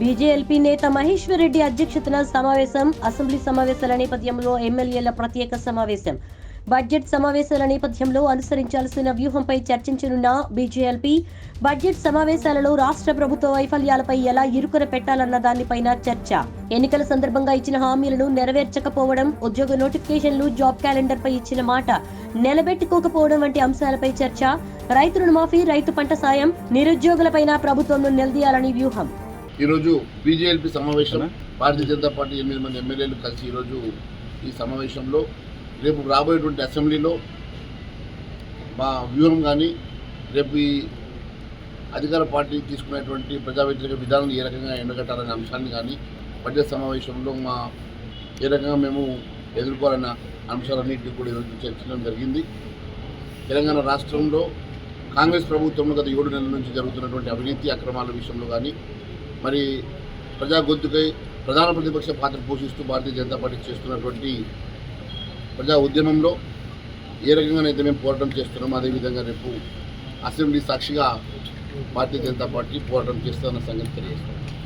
BJLP నేత మహేశ్వర్ రెడ్డి అధ్యక్షతన సమావేశం అసెంబ్లీ సమావేశాల నేపథ్యంలో ఎమ్మెల్యేల ప్రత్యేక సమావేశం. బడ్జెట్ సమావేశాల నేపథ్యంలో అనుసరించాల్సిన వ్యూహంపై చర్చించనున్న బీజేఎల్పీ బడ్జెట్ సమావేశాలలో రాష్ట్ర ప్రభుత్వ వైఫల్యాలపై ఎలా ఇరుకున పెట్టాలన్న దానిపైన చర్చ. ఎన్నికల సందర్భంగా ఇచ్చిన హామీలను నెరవేర్చకపోవడం ఉద్యోగ నోటిఫికేషన్లు జాబ్ క్యాలెండర్ పై ఇచ్చిన మాట నిలబెట్టుకోకపోవడం వంటి అంశాలపై చర్చ. రైతు రుణమాఫీ రైతు పంట సాయం నిరుద్యోగులపైన ప్రభుత్వం నిలదీయాలని వ్యూహం. ఈరోజు బీజేపీ సమావేశం భారతీయ జనతా పార్టీ ఎనిమిది మంది ఎమ్మెల్యేలు కలిసి ఈరోజు ఈ సమావేశంలో రేపు రాబోయేటువంటి అసెంబ్లీలో మా వ్యూహం కానీ రేపు ఈ అధికార పార్టీ తీసుకునేటువంటి ప్రజా వ్యతిరేక విధానాలు ఏ రకంగా ఎండగట్టాలనే అంశాన్ని కానీ బడ్జెట్ సమావేశంలో మా ఏ రకంగా మేము ఎదుర్కోవాలన్న అంశాలన్నింటినీ కూడా ఈరోజు చర్చించడం జరిగింది. తెలంగాణ రాష్ట్రంలో కాంగ్రెస్ ప్రభుత్వంలో గత ఏడు నెలల నుంచి జరుగుతున్నటువంటి అవినీతి అక్రమాల విషయంలో కానీ మరి ప్రజా గొంతుకై ప్రధాన ప్రతిపక్ష పాత్ర పోషిస్తూ భారతీయ జనతా పార్టీ చేస్తున్నటువంటి ప్రజా ఉద్యమంలో ఏ రకంగానైతే మేము పోరాటం చేస్తున్నామో అదేవిధంగా రేపు అసెంబ్లీ సాక్షిగా భారతీయ జనతా పార్టీ పోరాటం చేస్తున్న సంగతి తెలియజేస్తాం